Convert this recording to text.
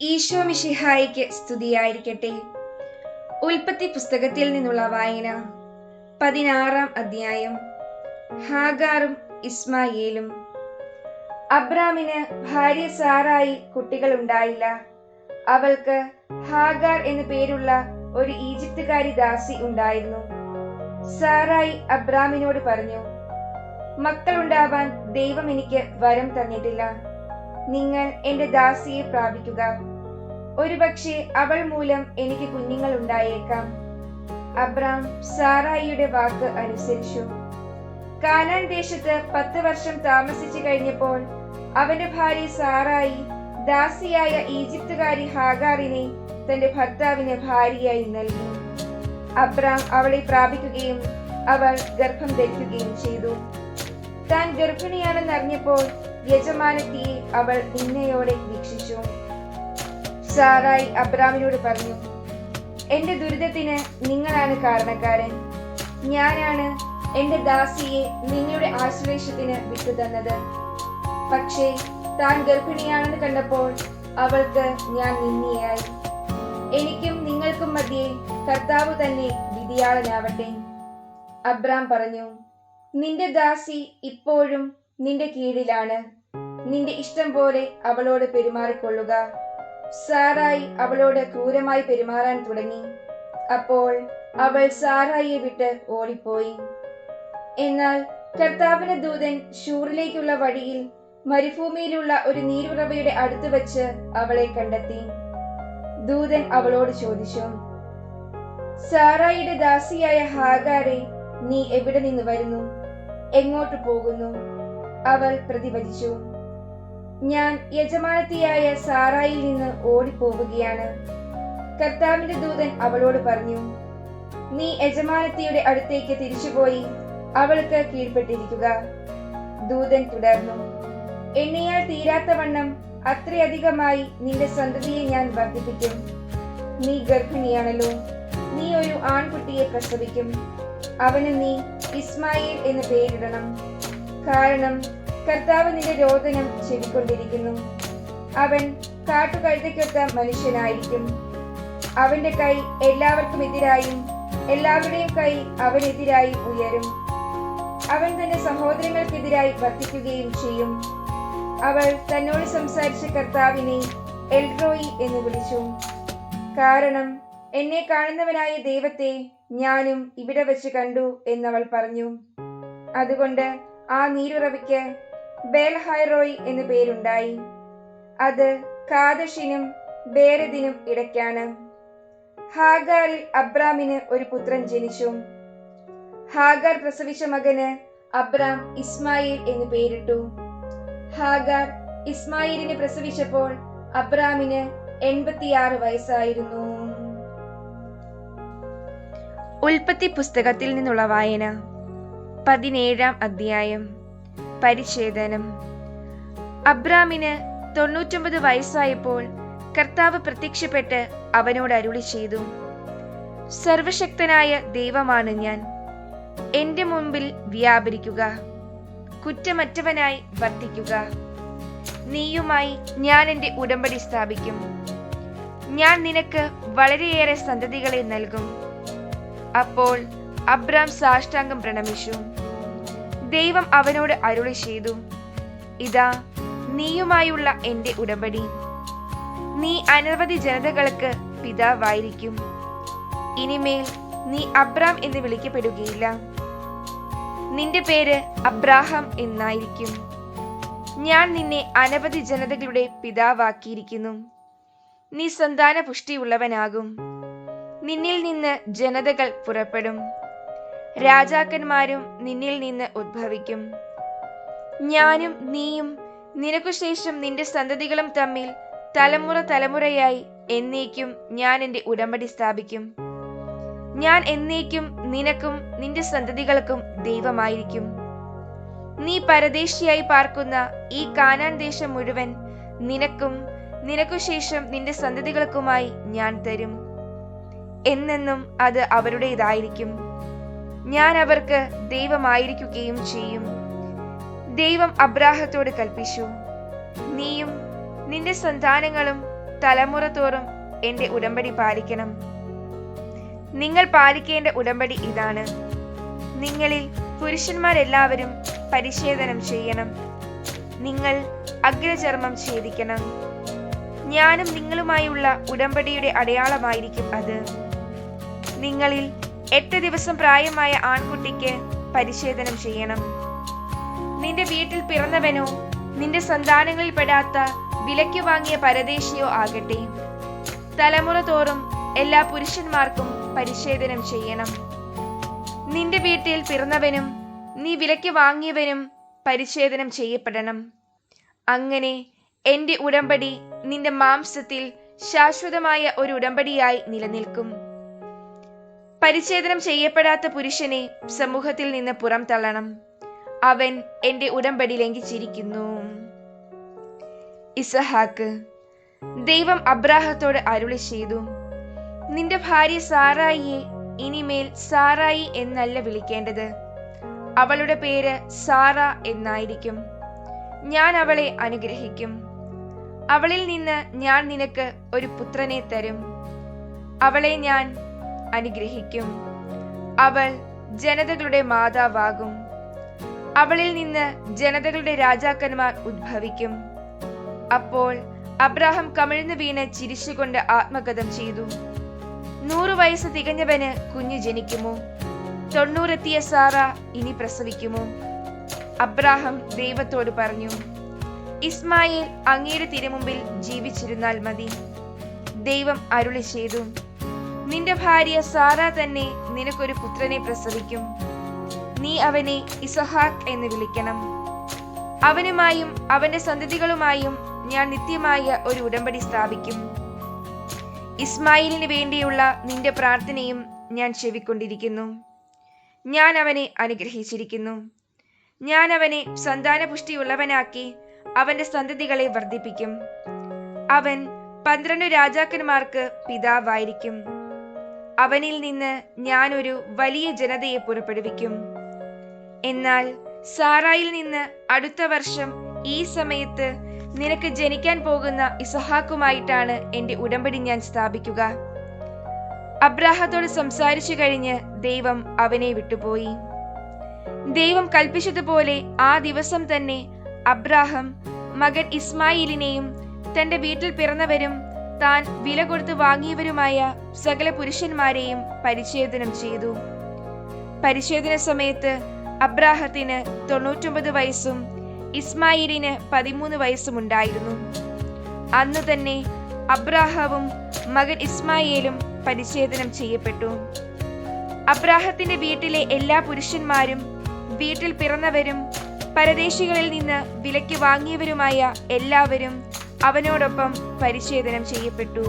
ഈശോ മിഷിഹായിക്ക് സ്തുതിയായിരിക്കട്ടെ. ഉൽപ്പത്തി പുസ്തകത്തിൽ നിന്നുള്ള വായന പതിനാറാം അധ്യായം ഹാഗാറും ഇസ്മായിലും. അബ്രാമിന് ഭാര്യ സാറായി കുട്ടികൾ ഉണ്ടായില്ല. അവൾക്ക് ഹാഗാർ എന്നു പേരുള്ള ഒരു ഈജിപ്തുകാരി ദാസി ഉണ്ടായിരുന്നു. സാറായി അബ്രാമിനോട് പറഞ്ഞു മക്കളുണ്ടാവാൻ ദൈവം എനിക്ക് വരം തന്നിട്ടില്ല. നിങ്ങൾ എന്റെ ദാസിയെ പ്രാപിക്കുക. ഒരുപക്ഷെ അവൾ മൂലം എനിക്ക് കുഞ്ഞുങ്ങൾ ഉണ്ടായേക്കാം അബ്രാം സാറായിയുടെ വാക്ക് അനുസരിച്ചു. കാനാൻ ദേശത്ത് പത്ത് വർഷം താമസിച്ചു കഴിഞ്ഞപ്പോൾ അവന്റെ ഭാര്യ സാറായി ദാസിയായ ഈജിപ്തുകാരി ഹാഗാറിനെ തന്റെ ഭർത്താവിന് ഭാര്യയായി നൽകി. അബ്രാം അവളെ പ്രാപിക്കുകയും അവൾ ഗർഭം ധരിക്കുകയും ചെയ്തു. താൻ ഗർഭിണിയാണെന്ന് അറിഞ്ഞപ്പോൾ യജമാനത്തിയെ അവൾ നിന്നയോടെ വീക്ഷിച്ചു. സാറായി അബ്രാമിനോട് പറഞ്ഞു എന്റെ ദുരിതത്തിന് നിങ്ങളാണ് കാരണക്കാരൻ. ഞാനാണ് എന്റെ ദാസിയെ നിങ്ങളുടെ ആശ്ലേഷത്തിന് വിട്ടുതന്നത് പക്ഷേ താൻ ഗർഭിണിയാണെന്ന് കണ്ടപ്പോൾ അവൾക്ക് ഞാൻ നിന്നിയായി എനിക്കും നിങ്ങൾക്കും മധ്യേ കർത്താവ് തന്നെ വിധിയാളനാവട്ടെ. അബ്രാം പറഞ്ഞു നിന്റെ ദാസി ഇപ്പോഴും നിന്റെ കീഴിലാണ്. നിന്റെ ഇഷ്ടം പോലെ അവളോട് പെരുമാറിക്കൊള്ളുക. സാറായി അവളോട് ക്രൂരമായി പെരുമാറാൻ തുടങ്ങി. അപ്പോൾ അവൾ സാറായിയെ വിട്ട് ഓടിപ്പോയി. എന്നാൽ കർത്താവിന്റെ ദൂതൻ ഷൂറിലേക്കുള്ള വഴിയിൽ മരുഭൂമിയിലുള്ള ഒരു നീരുറവയുടെ അടുത്ത് വെച്ച് അവളെ കണ്ടെത്തി. ദൂതൻ അവളോട് ചോദിച്ചു സാറായിയുടെ ദാസിയായ ഹാഗാരെ നീ എവിടെ നിന്ന് വരുന്നു? എങ്ങോട്ട് പോകുന്നു? അവൾ പ്രതിവചിച്ചു ഞാൻ യജമാനത്തിയായ സാറായിൽ നിന്ന് ഓടിപ്പോവുകയാണ്. കർത്താവിന്റെ ദൂതൻ അവളോട് പറഞ്ഞു നീ യജമാനത്തിയുടെ അടുത്തേക്ക് തിരിച്ചുപോയി അവൾക്ക് കീഴ്പ്പെട്ടിരിക്കുക. ദൂതൻ തുടർന്നു എണ്ണിയാൽ തീരാത്തവണ്ണം അത്രയധികമായി നിന്റെ സന്തതിയെ ഞാൻ വർദ്ധിപ്പിക്കും. നീ ഗർഭിണിയാണല്ലോ. നീ ഒരു ആൺകുട്ടിയെ പ്രസവിക്കും. അവന് നീ ഇസ്മായിൽ എന്ന് പേരിടണം. കാരണം കർത്താവ് നിന്റെ രോദനം ചെവിക്കൊണ്ടിരിക്കുന്നു. അവൻ കാട്ടുകഴുതയ്ക്കൊത്ത മനുഷ്യനായിരിക്കും. അവന്റെ കൈ എല്ലാവർക്കും എതിരായും എല്ലാവരുടെയും കൈ അവനെതിരായി ഉയരും. അവൻ തന്റെ സഹോദരങ്ങൾക്കെതിരായി വർത്തിക്കുകയും ചെയ്യും. അവൾ തന്നോട് സംസാരിച്ച കർത്താവിനെ എൽറോയി എന്ന് വിളിച്ചു. കാരണം എന്നെ കാണുന്നവനായ ദൈവത്തെ ഞാനും ഇവിടെ വെച്ച് കണ്ടു എന്നവൾ പറഞ്ഞു. അതുകൊണ്ട് ആ നീരുറവിക്ക് ബേൽഹൈറോയ് എന്നു പേരുണ്ടായി. അത് കാദഷിനും ബേരദിനും ഇടയ്ക്കാണ്. ഹാഗാറിൽ അബ്രാമിന് ഒരു പുത്രൻ ജനിച്ചു. ഹാഗാർ പ്രസവിച്ച മകന് അബ്രാം ഇസ്മായിൽ എന്ന് പേരിട്ടു. ഹാഗാർ ഇസ്മായിലിനെ പ്രസവിച്ചപ്പോൾ അബ്രാമിന് എൺപത്തിയാറ് വയസ്സായിരുന്നു. ഉൽപ്പത്തി പുസ്തകത്തിൽ നിന്നുള്ള വായന പതിനേഴാം അധ്യായം. പരിച്ഛേദനം. അബ്രാമിന് തൊണ്ണൂറ്റൊമ്പത് വയസ്സായപ്പോൾ കർത്താവ് പ്രത്യക്ഷപ്പെട്ട് അവനോട് അരുളി ചെയ്തു. സർവശക്തനായ ദൈവമാണ് ഞാൻ. എന്റെ മുമ്പിൽ വ്യാപരിക്കുക. കുറ്റമറ്റവനായി വർത്തിക്കുക. നീയുമായി ഞാൻ എന്റെ ഉടമ്പടി സ്ഥാപിക്കും. ഞാൻ നിനക്ക് വളരെയേറെ സന്തതികളെ നൽകും. അപ്പോൾ അബ്രാം സാഷ്ടാംഗം പ്രണമിച്ചു. ദൈവം അവനോട് അരുളി ചെയ്തു. ഇതാ നീയുമായുള്ള എന്റെ ഉടമ്പടി. നീ അനവധി ജനതകൾക്ക് പിതാവായിരിക്കും. ഇനിമേൽ നീ അബ്രാം എന്ന് വിളിക്കപ്പെടുകയില്ല. നിന്റെ പേര് അബ്രാഹാം എന്നായിരിക്കും. ഞാൻ നിന്നെ അനവധി ജനതകളുടെ പിതാവാക്കിയിരിക്കുന്നു. നീ സന്താന പുഷ്ടിയുള്ളവനാകും നിന്നിൽ നിന്ന് ജനതകൾ പുറപ്പെടും. രാജാക്കന്മാരും നിന്നിൽ നിന്ന് ഉദ്ഭവിക്കും ഞാനും നീയും നിനക്കു ശേഷം നിന്റെ സന്തതികളും തമ്മിൽ തലമുറ തലമുറയായി എന്നേക്കും ഞാൻ എന്റെ ഉടമ്പടി സ്ഥാപിക്കും. ഞാൻ എന്നേക്കും നിനക്കും നിന്റെ സന്തതികൾക്കും ദൈവമായിരിക്കും. നീ പരദേശിയായി പാർക്കുന്ന ഈ കാനാൻ ദേശം മുഴുവൻ നിനക്കും നിനക്കു ശേഷം നിന്റെ സന്തതികൾക്കുമായി ഞാൻ തരും. എന്നെന്നും അത് അവരുടേതായിരിക്കും. ഞാൻ അവർക്ക് ദൈവമായിരിക്കുകയും ചെയ്യും. ദൈവം അബ്രാഹത്തോട് കൽപ്പിച്ചു. നീയും നിന്റെ സന്താനങ്ങളും തലമുറ തോറും എന്റെ ഉടമ്പടി പാലിക്കണം. നിങ്ങൾ പാലിക്കേണ്ട ഉടമ്പടി ഇതാണ്. നിങ്ങളിൽ പുരുഷന്മാരെല്ലാവരും പരിശേദനം ചെയ്യണം. നിങ്ങൾ അഗ്രചർമ്മം ഛേദിക്കണം. ഞാനും നിങ്ങളുമായുള്ള ഉടമ്പടിയുടെ അടയാളമായിരിക്കും അത്. നിങ്ങളിൽ എട്ട് ദിവസം പ്രായമായ ആൺകുട്ടിക്ക് പരിശേദനം ചെയ്യണം. നിന്റെ വീട്ടിൽ പിറന്നവനോ നിന്റെ സന്താനങ്ങളിൽ പെടാത്ത വിലയ്ക്ക് വാങ്ങിയ പരദേശിയോ ആകട്ടെ. തലമുറ തോറും എല്ലാ പുരുഷന്മാർക്കും പരിശേദനം ചെയ്യണം. നിന്റെ വീട്ടിൽ പിറന്നവനും നീ വിലയ്ക്ക് വാങ്ങിയവനും പരിശോധനം ചെയ്യപ്പെടണം. അങ്ങനെ എന്റെ ഉടമ്പടി നിന്റെ മാംസത്തിൽ ശാശ്വതമായ ഒരു ഉടമ്പടിയായി നിലനിൽക്കും. പരിച്ഛേദനം ചെയ്യപ്പെടാത്ത പുരുഷനെ സമൂഹത്തിൽ നിന്ന് പുറം തള്ളണം. അവൻ എന്റെ ഉടമ്പടി ലംഘിച്ചിരിക്കുന്നു. ഇസഹാക്ക് ദൈവം അബ്രാഹത്തോട് അരുളി ചെയ്തു. നിന്റെ ഭാര്യ സാറായിയെ ഇനിമേൽ സാറായി എന്നല്ല വിളിക്കേണ്ടത്. അവളുടെ പേര് സാറ എന്നായിരിക്കും. ഞാൻ അവളെ അനുഗ്രഹിക്കും. അവളിൽ നിന്ന് ഞാൻ നിനക്ക് ഒരു പുത്രനെ തരും. അവളെ ഞാൻ അനുഗ്രഹിക്കും. അവൾ ജനതകളുടെ മാതാവാകും. അവളിൽ നിന്ന് ജനതകളുടെ രാജാക്കന്മാർ ഉദ്ഭവിക്കും. അപ്പോൾ അബ്രാഹം കമിഴ്ന്നു വീണ് ചിരിച്ചുകൊണ്ട് ആത്മകഥം ചെയ്തു. നൂറു വയസ്സ് തികഞ്ഞവന് കുഞ്ഞു ജനിക്കുമോ? തൊണ്ണൂറെത്തിയ സാറ ഇനി പ്രസവിക്കുമോ? അബ്രാഹം ദൈവത്തോട് പറഞ്ഞു ഇസ്മായിൽ അങ്ങയുടെ തിരുമുമ്പിൽ ജീവിച്ചിരുന്നാൽ മതി. ദൈവം അരുളി ചെയ്തു നിന്റെ ഭാര്യ സാറ തന്നെ നിനക്കൊരു പുത്രനെ പ്രസവിക്കും. നീ അവനെ ഇസഹാക്ക് എന്ന് വിളിക്കണം. അവനുമായും അവന്റെ സന്തതികളുമായും ഞാൻ നിത്യമായ ഒരു ഉടമ്പടി സ്ഥാപിക്കും. ഇസ്മായിലിന് വേണ്ടിയുള്ള നിന്റെ പ്രാർത്ഥനയും ഞാൻ ചെവിക്കൊണ്ടിരിക്കുന്നു. ഞാൻ അവനെ അനുഗ്രഹിച്ചിരിക്കുന്നു. ഞാൻ അവനെ സന്താനപുഷ്ടിയുള്ളവനാക്കി അവന്റെ സന്തതികളെ വർദ്ധിപ്പിക്കും. അവൻ പന്ത്രണ്ട് രാജാക്കന്മാർക്ക് പിതാവായിരിക്കും. അവനിൽ നിന്ന് ഞാനൊരു വലിയ ജനതയെ പുറപ്പെടുവിക്കും. എന്നാൽ സാറായിൽ നിന്ന് അടുത്ത വർഷം ഈ സമയത്ത് നിനക്ക് ജനിക്കാൻ പോകുന്ന ഇസഹാക്കുമായിട്ടാണ് എന്റെ ഉടമ്പടി ഞാൻ സ്ഥാപിക്കുക. അബ്രാഹത്തോട് സംസാരിച്ചു കഴിഞ്ഞ് ദൈവം അവനെ വിട്ടുപോയി. ദൈവം കൽപ്പിച്ചതുപോലെ ആ ദിവസം തന്നെ അബ്രാഹം മകൻ ഇസ്മായിലിനെയും തന്റെ വീട്ടിൽ പിറന്നവരും താൻ വില കൊടുത്ത് വാങ്ങിയവരുമായ സകല പുരുഷന്മാരെയും പരിച്ഛേദനം ചെയ്തു. പരിച്ഛേദന സമയത്ത് അബ്രാഹത്തിന് തൊണ്ണൂറ്റൊമ്പത് വയസ്സും ഇസ്മായിലിന് പതിമൂന്ന് വയസ്സും ഉണ്ടായിരുന്നു. അന്ന് തന്നെ അബ്രാഹവും മകൻ ഇസ്മായിലും പരിച്ഛേദനം ചെയ്യപ്പെട്ടു. അബ്രാഹത്തിന്റെ വീട്ടിലെ എല്ലാ പുരുഷന്മാരും വീട്ടിൽ പിറന്നവരും പരദേശികളിൽ നിന്ന് വിലയ്ക്ക് വാങ്ങിയവരുമായ എല്ലാവരും അവനോടൊപ്പം പരിച്ഛേദനം ചെയ്യപ്പെട്ടു.